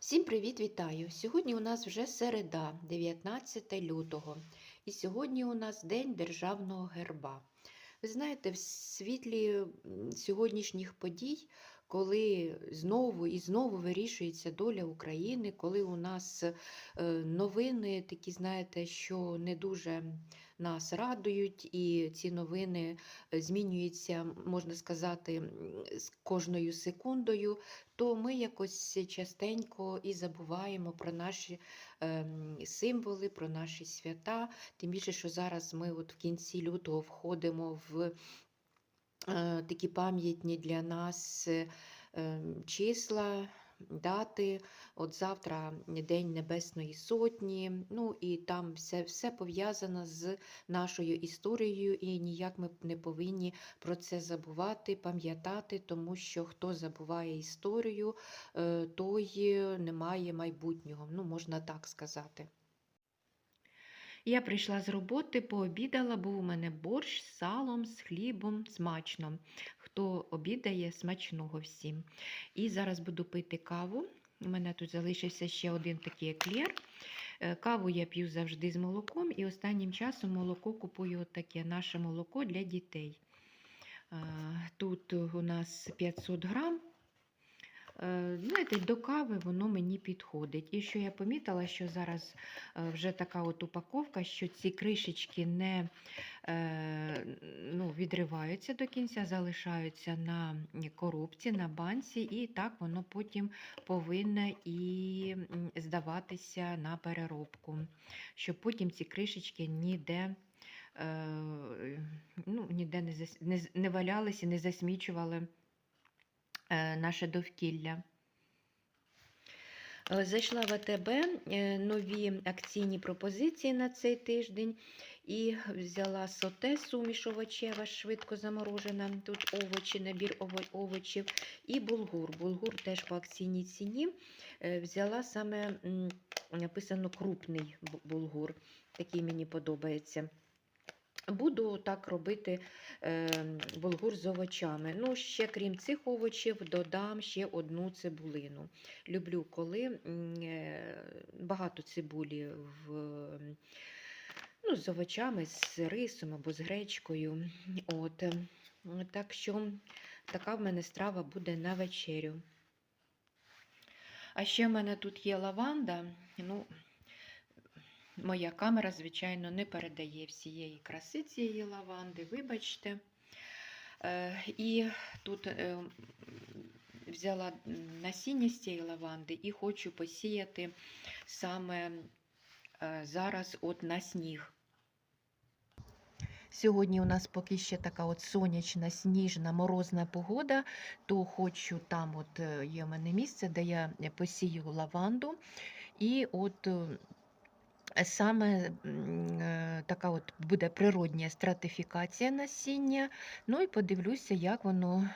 Всім привіт, вітаю! Сьогодні у нас вже середа, 19 лютого, і сьогодні у нас День Державного герба. Ви знаєте, в світлі сьогоднішніх подій, коли знову і знову вирішується доля України, коли у нас е, новини такі, знаєте, що не дуже нас радують, і ці новини е, змінюються, можна сказати, з кожною секундою, то ми якось частенько і забуваємо про наші ем, символи, про наші свята. Тим більше, що зараз ми от в кінці лютого входимо в е, такі пам'ятні для нас ем, числа. Дати, от завтра День Небесної Сотні, ну і там все, все пов'язано з нашою історією, і ніяк ми не повинні про це забувати, пам'ятати, тому що хто забуває історію, е, той не має майбутнього. Ну, можна так сказати. Я прийшла з роботи, пообідала, був у мене борщ з салом, з хлібом, смачно. Хто обідає, смачного всім. І зараз буду пити каву. У мене тут залишився ще один такий еклер. Е, Каву я п'ю завжди з молоком, і останнім часом молоко купую таке наше молоко для дітей. Е, Тут у нас 500 грам. Е, Знаєте, до кави воно мені підходить. І що я помітила, що зараз е, вже така от упаковка, що ці кришечки не е, ну, відриваються до кінця, залишаються на коробці, на банці, і так воно потім повинно і здаватися на переробку, щоб потім ці кришечки ніде. Ну, ніде не, зас- не, валялися, не засмічували наше довкілля. Е, Зайшла в АТБ е, нові акційні пропозиції на цей тиждень і взяла соте суміш овочева, швидко заморожена. Тут овочі, набір овочів, і булгур. Булгур теж по акційній ціні. Е, Взяла саме написано крупний булгур. Такий мені подобається. Буду так робити е, булгур з овочами. Ну, ще крім цих овочів, додам ще одну цибулину. Люблю, коли е, багато цибулі в, ну, з овочами, з рисом або з гречкою. От. е, Так що така в мене страва буде на вечерю. А ще в мене тут є лаванда. Ну, Моя камера, звичайно, не передає всієї краси цієї лаванди, вибачте. Е, І тут е, взяла насіння з цієї лаванди і хочу посіяти саме е, зараз от на сніг. Сьогодні у нас поки ще така от сонячна, сніжна, морозна погода, то хочу там, от є в мене місце, де я посію лаванду. І от Саме е, така от буде природня стратифікація насіння. Ну і подивлюся, як воно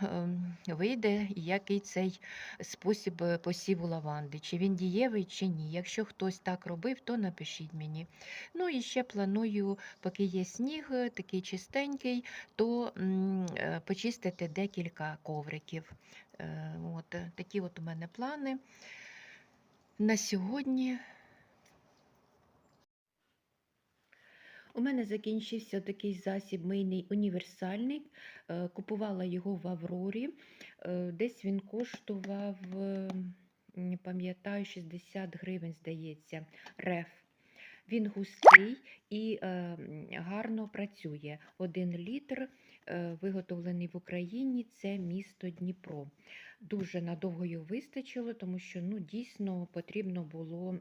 вийде, і який цей спосіб е, посіву лаванди, чи він дієвий, чи ні. Якщо хтось так робив, то напишіть мені. Ну і ще планую, поки є сніг, е, такий чистенький, то е, почистити декілька ковриків. Е, От, такі от у мене плани на сьогодні. У мене закінчився такий засіб мийний універсальний. Е, Купувала його в Аврорі. Е, Десь він коштував, не пам'ятаю, 60 гривень, здається, реф. Він густий і е, гарно працює. Один літр, виготовлений в Україні, це місто Дніпро. Дуже надовго його вистачило, тому що ну, дійсно потрібно було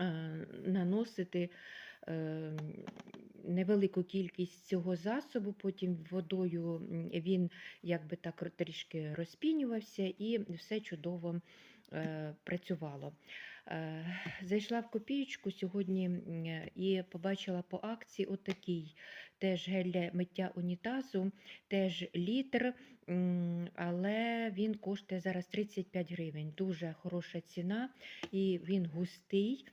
е, наносити невелику кількість цього засобу, потім водою він якби так трішки розпінювався і все чудово е, працювало. Е, Зайшла в копієчку сьогодні і побачила по акції отакий теж гель для миття унітазу, теж літр, але він коштує зараз 35 гривень. Дуже хороша ціна, і він густий.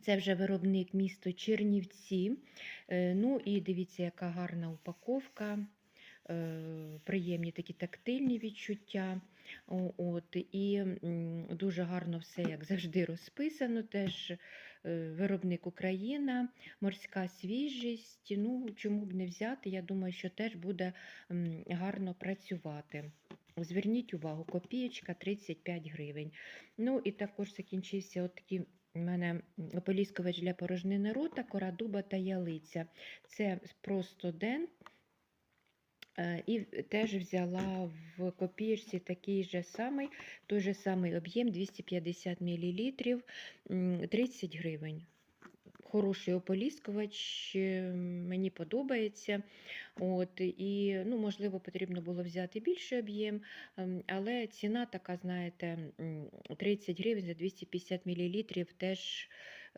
Це вже виробник місто Чернівці. Е, Ну і дивіться, яка гарна упаковка, е, приємні такі тактильні відчуття. От, і дуже гарно все, як завжди, розписано. Теж е, виробник Україна, морська свіжість. Ну, чому б не взяти? Я думаю, що теж буде гарно працювати. Зверніть увагу, копієчка 35 гривень. Ну і також закінчився от такий у мене ополіскувач для порожнини рота, кора дуба та ялиця. Це просто ден. Е, І теж взяла в копієчці такий же самий, той же самий об'єм 250 мл, 30 гривень. Хороший ополіскувач, е, мені подобається. От, і, ну, можливо, потрібно було взяти більший об'єм, ем, але ціна така, знаєте, 30 гривень за 250 мл теж,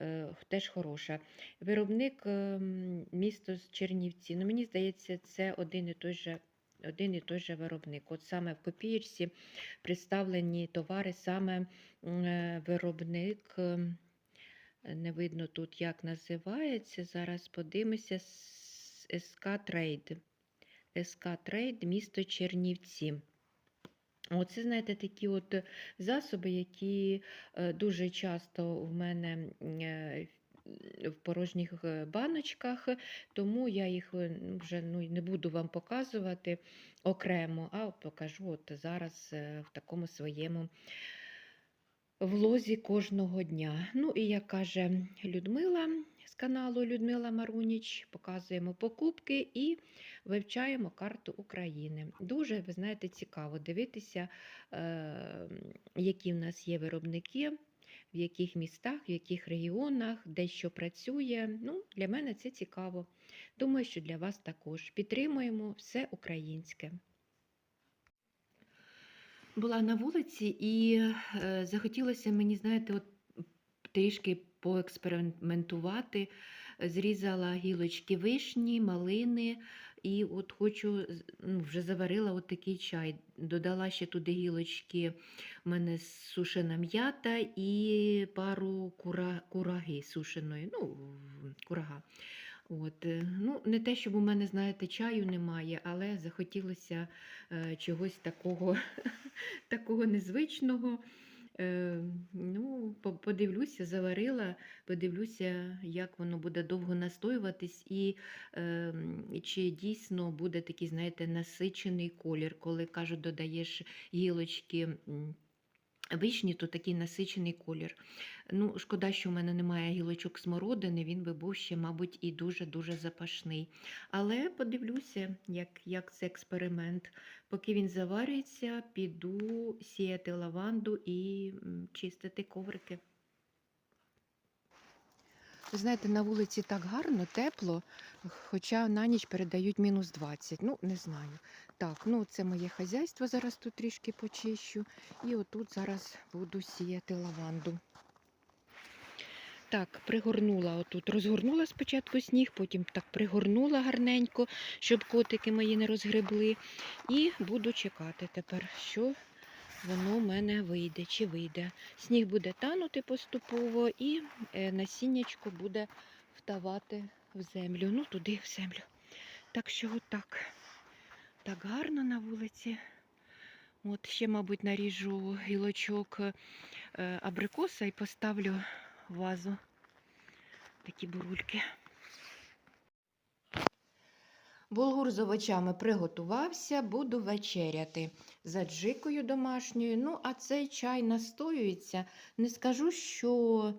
е, теж хороша. Виробник ем, місто Чернівці. Ну, мені здається, це один і той же. Один і той же виробник. От саме в копієчці представлені товари, саме е, виробник. Не видно тут, як називається. Зараз подивимося. СК Трейд. СК Трейд, місто Чернівці. Оце, знаєте, такі от засоби, які е, дуже часто в мене е, в порожніх е, баночках, тому я їх вже ну, не буду вам показувати окремо, а покажу от зараз в такому своєму влозі кожного дня. Ну і як каже Людмила з каналу Людмила Маруніч, показуємо покупки і вивчаємо карту України. Дуже, ви знаєте, цікаво дивитися, е, які в нас є виробники, в яких містах, в яких регіонах, де що працює. Ну, Для мене це цікаво. Думаю, що для вас також. Підтримуємо все українське. Була на вулиці і е, захотілося мені, знаєте, от трішки поекспериментувати. Зрізала гілочки вишні, малини, і от хочу, ну, вже заварила от такий чай. Додала ще туди гілочки, у мене сушена м'ята і пару кура, кураги сушеної, ну, курага. От, е, ну, не те, щоб у мене, знаєте, чаю немає, але захотілося е, чогось такого, такого незвичного. Е, ну, подивлюся, заварила, подивлюся, як воно буде довго настоюватись, і е, чи дійсно буде такий, знаєте, насичений колір, коли кажуть, додаєш гілочки. Вишні, то такий насичений колір. Ну, шкода, що в мене немає гілочок смородини, він би був ще, мабуть, і дуже-дуже запашний. Але подивлюся, як, як це експеримент. Поки він заварюється, піду сіяти лаванду і чистити коврики. Ви знаєте, на вулиці так гарно, тепло, хоча на ніч передають мінус 20. Ну, не знаю. Так, ну це моє хазяйство, зараз тут трішки почищу. І отут зараз буду сіяти лаванду. Так, пригорнула отут. Розгорнула спочатку сніг, потім так пригорнула гарненько, щоб котики мої не розгребли. І буду чекати тепер, що воно в мене вийде, чи вийде. Сніг буде танути поступово, і е, насіннячко буде втавати в землю. Ну, туди в землю. Так що отак. Так гарно на вулиці. От ще, мабуть, наріжу гілочок е, абрикоса і поставлю вазу такі бурульки. Булгур з овочами приготувався, буду вечеряти за джикою домашньою. Ну, а цей чай настоюється. Не скажу, що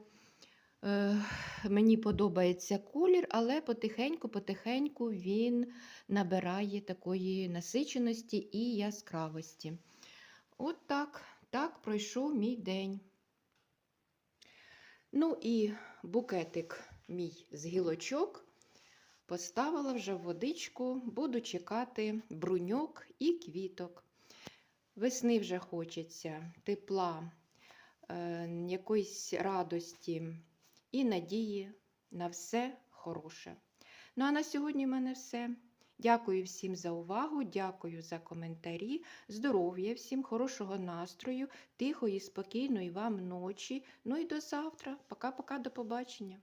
мені подобається колір, але потихеньку-потихеньку він набирає такої насиченості і яскравості. От так, так пройшов мій день. Ну і букетик мій з гілочок поставила вже в водичку, буду чекати бруньок і квіток. Весни вже хочеться, тепла, е, якоїсь радості і надії на все хороше. Ну а на сьогодні в мене все. Дякую всім за увагу, дякую за коментарі, здоров'я, всім хорошого настрою, тихої, спокійної вам ночі. Ну і до завтра. Пока-пока, до побачення.